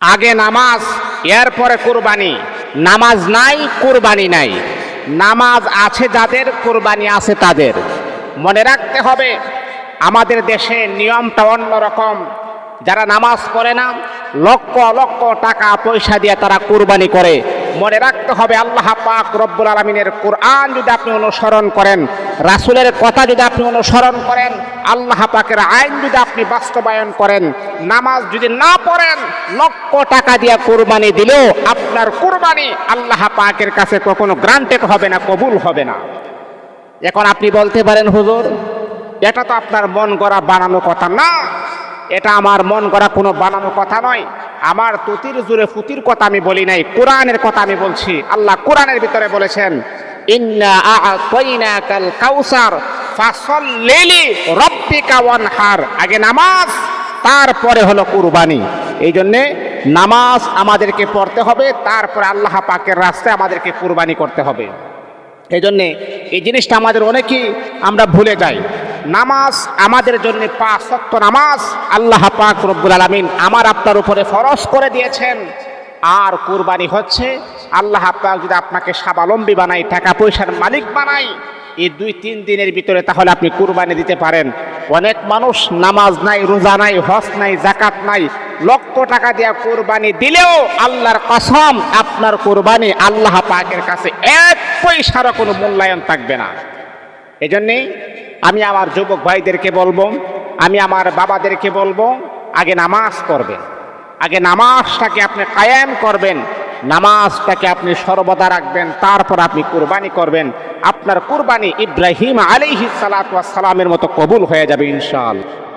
আগে নামাজ, এরপরে কুরবানি। নামাজ নাই, কুরবানি নাই। নামাজ আছে যাদের, কুরবানি আছে তাদের। মনে রাখতে হবে, আমাদের দেশে নিয়মটা অন্যরকম যারা নামাজ পড়ে না, লক্ষ লক্ষ টাকা পয়সা দিয়ে তারা কুরবানি করে। মনে রাখতে হবে, আল্লাহ পাক রব্বুল আলমিনের কোরআন যদি আপনি অনুসরণ করেন, রাসুলের কথা যদি আপনি অনুসরণ করেন, আল্লাহ পাকের আইন যদি আপনি বাস্তবায়ন করেন, নামাজ যদি না পড়েন, লক্ষ টাকা দিয়ে কোরবানি দিলেও আপনার কোরবানি আল্লাহ পাকের কাছে কখনো গ্রান্টেড হবে না, কবুল হবে না। এখন আপনি বলতে পারেন, হুজুর, এটা তো আপনার মন গড়া বানানো কথা না। এটা আমার মন গড়া কোনো বানানো কথা নয়। আমার তুতির জুড়ে ফুতির কথা আমি বলি নাই, কোরআনের কথা আমি বলছি। আল্লাহ কোরআনের ভিতরে বলেছেন আগে নামাজ, তারপরে হলো কুরবানি। এই জন্যে নামাজ আমাদেরকে পড়তে হবে, তারপরে আল্লাহ পাকের রাস্তায় আমাদেরকে কুরবানি করতে হবে। এই জন্যে এই জিনিসটা আমাদের অনেকেই আমরা ভুলে যাই। নামাজ, আমাদের জন্য পাঁচ সত্য নামাজ, আল্লাহ পাক রব্বুল আলমিন আমার আপনার উপরে ফরজ করে দিয়েছেন। আর কুরবানি হচ্ছে, আল্লাহ পাক যদি আপনাকে স্বাবলম্বী বানাই টাকা পয়সার মালিক বানাই এই দুই তিন দিনের ভিতরে তাহলে আপনি কুরবানি দিতে পারেন। অনেক মানুষ নামাজ নাই, রোজা নাই, হজ নাই জাকাত নাই, লক্ষ টাকা দিয়া কোরবানি দিলেও আল্লাহর কসম, আপনার কোরবানি আল্লাহ পাকের কাছে এক পয়সারও কোনো মূল্যায়ন থাকবে না। এই জন্যে আমি আমার যুবক ভাইদেরকে বলব, আমি আমার বাবাদেরকে বলব, আগে নামাজ করবেন আগে নামাজটাকে আপনি কায়েম করবেন, নামাজটাকে আপনি সর্বদা রাখবেন, তারপর আপনি কুরবানি করবেন। আপনার কুরবানি ইব্রাহিম আলিহি সালাতামের মতো কবুল হয়ে যাবে ইনশাআল্লাহ।